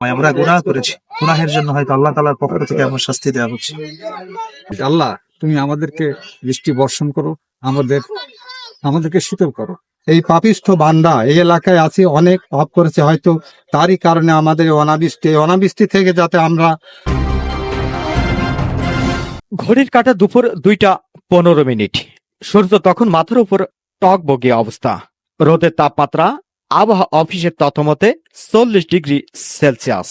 আমরা গুনাহ করেছি। গুনাহের জন্য হয়তো আল্লাহ তালার পক্ষ থেকে আমার শাস্তি দেওয়া হচ্ছে। আল্লাহ তুমি আমাদেরকে বৃষ্টি বর্ষণ করো আমাদের আমাদেরকে শীতল করো। এই পাপিষ্ঠ বান্দা এই এলাকায় আছি অনেক পাপ করেছে হয়তো তারই কারণে আমাদের অনাবৃষ্টি অনাবৃষ্টি থেকে যাতে আমরা ঘড়ির কাটা দুপুর দুইটা পনেরো মিনিট। সূর্য তখন মাথার উপর টক বগিয়ে অবস্থা। রোদের তাপমাত্রা আবহাওয়া অফিসের তথ্যমতে চল্লিশ ডিগ্রি সেলসিয়াস।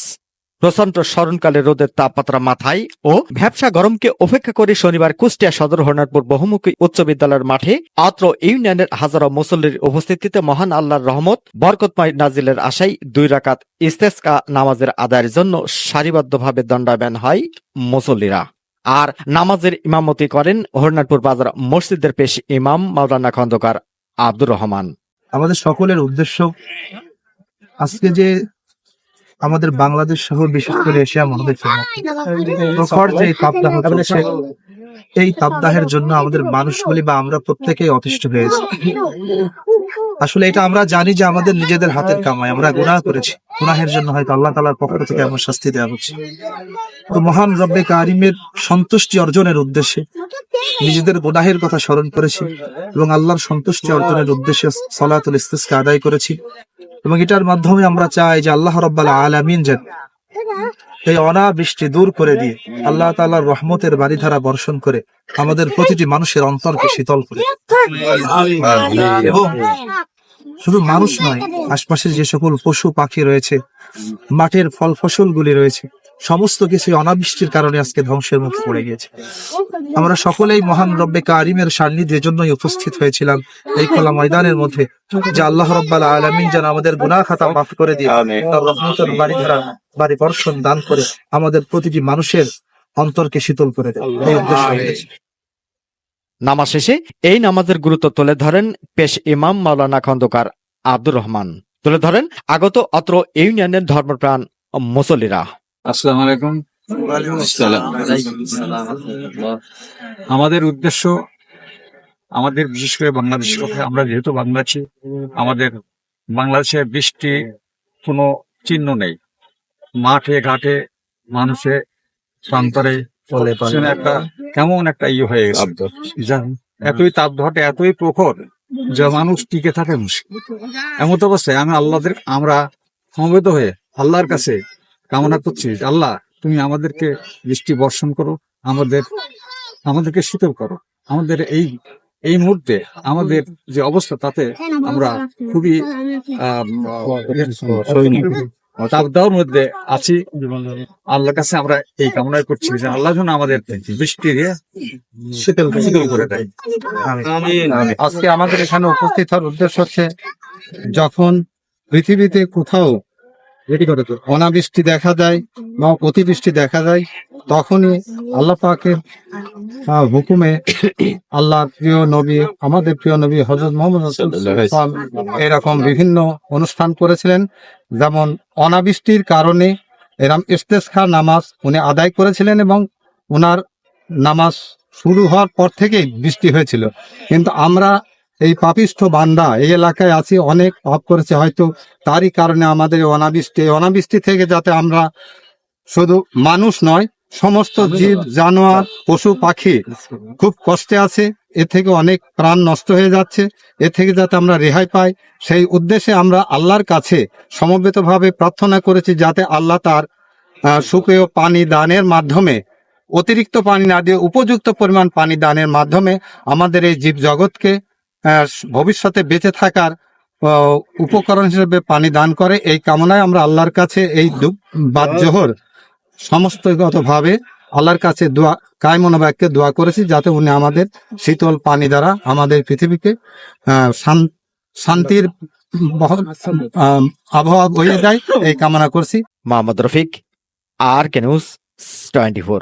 প্রচণ্ড স্মরণকালে রোদের তাপমাত্রা মাথায় ও ভ্যাবসা গরমকে উপেক্ষা করে শনিবার কুষ্টিয়া সদর হরনাটপুর বহুমুখী উচ্চ বিদ্যালয়ের মাঠে আত্র ইউনিয়নের হাজারো মুসল্লির উপস্থিতিতে মহান আল্লাহর রহমত, বরকতময় নাজিলের আশায় দুই রাকাত ইস্তেস্কা নামাজের আদায়ের জন্য সারিবদ্ধভাবে দণ্ডায়মান হয় মুসল্লিরা। আর নামাজের ইমামতি করেন হরনাটপুর বাজার মসজিদের পেশ ইমাম মাওলানা খন্দকার আব্দুর রহমান। আমাদের সকলের উদ্দেশ্য আজকে যে আমাদের বাংলাদেশ সহ বিশেষ করে এশিয়া মহাদেশে প্রখর যে তাপদাহ এই তাপদাহের জন্য আমাদের মানুষগুলি বা আমরা প্রত্যেকেই অতিষ্ঠ হয়েছি। আসলে এটা আমরা জানি যে আমাদের নিজেদের হাতের কামাই, আমরা গুনাহ করেছি। গুনাহের জন্য হয়তো আল্লাহ তালার পক্ষ থেকে আমার শাস্তি দেওয়া হচ্ছে। তো মহান রব্বে কারিমের সন্তুষ্টি অর্জনের উদ্দেশ্যে নিজেদের গুনাহের কথা স্মরণ করেছি এবং আল্লাহর সন্তুষ্টি অর্জনের উদ্দেশ্যে সলাতুল ইস্তিসকা আদায় করেছি। এবং এটার মাধ্যমে আমরা চাই যে আল্লাহ রব্বাল আলামিন যেন এই অনাবৃষ্টি দূর করে দিয়ে আল্লাহ তাআলার রহমতের বাড়িধারা বর্ষণ করে আমাদের প্রতিটি মানুষের অন্তরকে শীতল করে এবং শুধু মানুষ নয় আশপাশের যে সকল পশু পাখি রয়েছে মাঠের ফল ফসলগুলি রয়েছে সমস্ত কিছু অনাবৃষ্টির কারণে আজকে ধ্বংসের মুখে পড়ে গিয়েছে। আমরা সকলেই মহান রব্বে কারিমের সান্নিধ্যের জন্যই উপস্থিত হয়েছিলাম এই খোলা ময়দানের মধ্যে যে আল্লাহ রব্বাল আলমিন যেন আমাদের গুনা খাতা মাফ করে দিয়ে তার রহমতের বর্ষণ দান করে আমাদের প্রতিটি মানুষের অন্তরকে শীতল করে দেয়। এই উদ্দেশ্য নামাজ শেষে এই নামাজের গুরুত্ব তুলে ধরেন পেশ ইমাম মাওলানা খন্দকার আব্দুর রহমান। তুলে ধরেন আগত অত্র ইউনিয়নের ধর্মপ্রাণ মুসল্লিরা। আসসালাম আলাইকুম। আমাদের উদ্দেশ্য আমাদের বিশেষ করে বাংলাদেশের কথা আমরা যেহেতু বাংলাদেশি আমাদের বাংলাদেশে বৃষ্টি কোনো চিহ্ন নেই। মাঠে ঘাটে মানুষে প্রান্তরে একটা কেমন একটা ইয়ে হয়ে গেছে। এতই তাপধটে এতই প্রখর যে মানুষ টিকে থাকে মুশকিল। এমত অবস্থায় আমি আল্লাহদের আমরা সমবেত হয়ে আল্লাহর কাছে কামনা করছি আল্লাহ তুমি আমাদেরকে বৃষ্টি বর্ষণ করো আমাদের আমাদেরকে শীতল করো। আমাদের এই এই মুহূর্তে আমাদের যে অবস্থা তাতে আমরা খুবই তাপদাহর মধ্যে আছি। আল্লাহর কাছে আমরা এই কামনাই করছি যে আল্লাহ যেন আমাদের বৃষ্টি দিয়ে শীতল শীতল করে দেয়। আজকে আমাদের এখানে উপস্থিত হওয়ার উদ্দেশ্য হচ্ছে যখন পৃথিবীতে কোথাও অনাবৃষ্টি দেখা যায় বা অতিবৃষ্টি দেখা যায়, তখনই আল্লাহ পাকের হুকুমে আল্লাহর প্রিয় নবী, আমাদের প্রিয় নবী হজরত মোহাম্মদ এরকম বিভিন্ন অনুষ্ঠান করেছিলেন। যেমন অনাবৃষ্টির কারণে এরম ইস্তেসখা নামাজ উনি আদায় করেছিলেন এবং ওনার নামাজ শুরু হওয়ার পর থেকেই বৃষ্টি হয়েছিল। কিন্তু আমরা এই পাপিষ্ঠ বান্দা এই এলাকায় আছি অনেক পাপ করেছে। হয়তো তারই কারণে আমাদের এই অনাবৃষ্টি অনাবৃষ্টি থেকে যাতে আমরা শুধু মানুষ নয় সমস্ত জীব জানোয়ার পশু পাখি খুব কষ্টে আছে। এ থেকে অনেক প্রাণ নষ্ট হয়ে যাচ্ছে। এ থেকে যাতে আমরা রেহাই পাই সেই উদ্দেশ্যে আমরা আল্লাহর কাছে সমবেতভাবে প্রার্থনা করেছি যাতে আল্লাহ তার সুপেয় পানি দানের মাধ্যমে অতিরিক্ত পানি না দিয়ে উপযুক্ত পরিমাণ পানি দানের মাধ্যমে আমাদের এই জীব জগৎকে ভবিষ্যতে বেঁচে থাকার উপকরণ হিসেবে পানি দান করে। এই কামনায় আমরা আল্লাহর কাছে এই বাদ জোহর সমস্তগত ভাবে আল্লাহর কাছে দোয়া কায় মনোবাক্যে দোয়া করেছি যাতে উনি আমাদের শীতল পানি দ্বারা আমাদের পৃথিবীকে শান্তির আবহাওয়া বয়ে যায় এই কামনা করছি। Mohammad Rafiq, R K news twenty four.